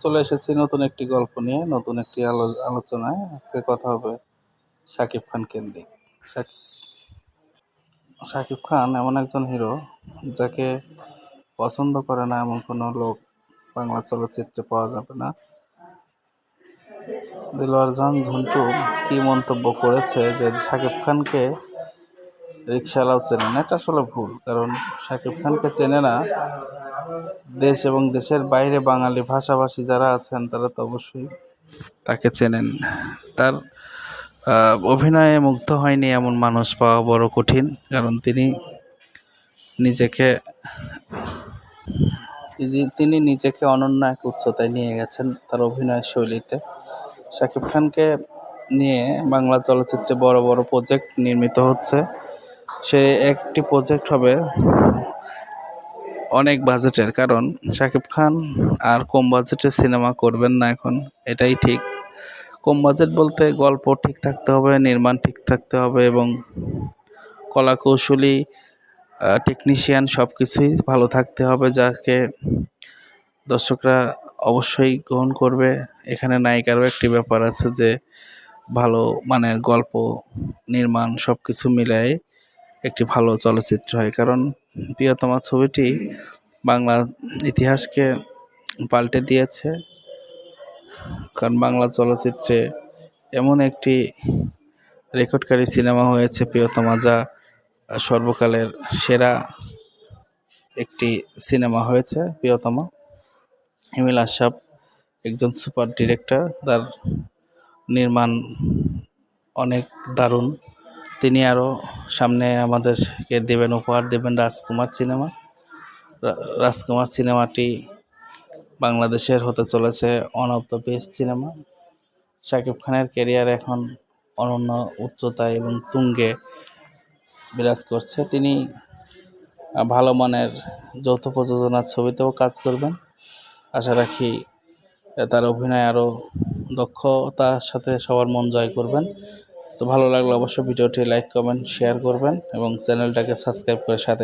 চলে এসেছি নতুন একটি গল্প নিয়ে, নতুন একটি আলো- আলোচনায়। আজকে কথা হবে শাকিব খান কেন্দ্রিক। শাকিব খান এমন একজন হিরো যাকে পছন্দ করে না এমন কোনো লোক বাংলা চলচ্চিত্রে পাওয়া যাবে না। দিলওয়ার জান ঝন্টু কি মন্তব্য করেছে যে শাকিব খানকে রিক্সাওয়ালাও চেনে না? এটা আসলে ভুল, কারণ শাকিব খানকে চেনে না দেশ এবং দেশের বাইরে বাঙালি ভাষাভাষী যারা আছেন, তারা তো অবশ্যই তাকে চেনেন। তার অভিনয়ে মুগ্ধ হয়নি এমন মানুষ পাওয়া বড় কঠিন, কারণ তিনি নিজেকে, তিনি- নিজেকে অনন্য এক উচ্চতায় নিয়ে গেছেন তার অভিনয় শৈলীতে। শাকিব খানকে নিয়ে বাংলা চলচ্চিত্রে বড় বড় প্রজেক্ট নির্মিত হচ্ছে। সে একটি প্রজেক্ট হবে অনেক বাজেটের, কারণ শাকিব খান আর কম বাজেটের সিনেমা করবেন না এখন, এটাই ঠিক। কম বাজেট বলতে গল্প ঠিক থাকতে হবে, নির্মাণ ঠিক থাকতে হবে এবং কলা কৌশলী টেকনিশিয়ান সব কিছুই ভালো থাকতে হবে, যাকে দর্শকরা অবশ্যই গ্রহণ করবে। এখানে নায়িকারও একটি ব্যাপার আছে যে ভালো মানের গল্প, নির্মাণ সব কিছু মিলাই একটি ভালো চলচ্চিত্র হয়। কারণ প্রিয়তমা ছবিটি বাংলা ইতিহাসকে পাল্টে দিয়েছে। কারণ বাংলা চলচ্চিত্রে এমন একটি রেকর্ডকারী সিনেমা হয়েছে প্রিয়তমা, যা সর্বকালের সেরা একটি সিনেমা হয়েছে প্রিয়তমা। হিমেল আশরাফ একজন সুপার ডিরেক্টর, তার নির্মাণ অনেক দারুণ। তিনি আরও সামনে আমাদেরকে দেবেন, উপহার দেবেন রাজকুমার সিনেমা। রাজকুমার সিনেমাটি বাংলাদেশের হতে চলেছে one of the best cinema Shakib খানের ক্যারিয়ার এখন অনন্য উচ্চতায় এবং তুঙ্গে বিরাজ করছে। তিনি ভালো মানের যৌথ প্রযোজনার ছবিতেও কাজ করবেন। আশা রাখি তার অভিনয় আরও দক্ষতার সাথে সবার মন জয় করবেন। তো ভালো লাগলে অবশ্যই ভিডিওটি লাইক কমেন্ট শেয়ার করবেন এবং চ্যানেলটাকে সাবস্ক্রাইব করে সাথে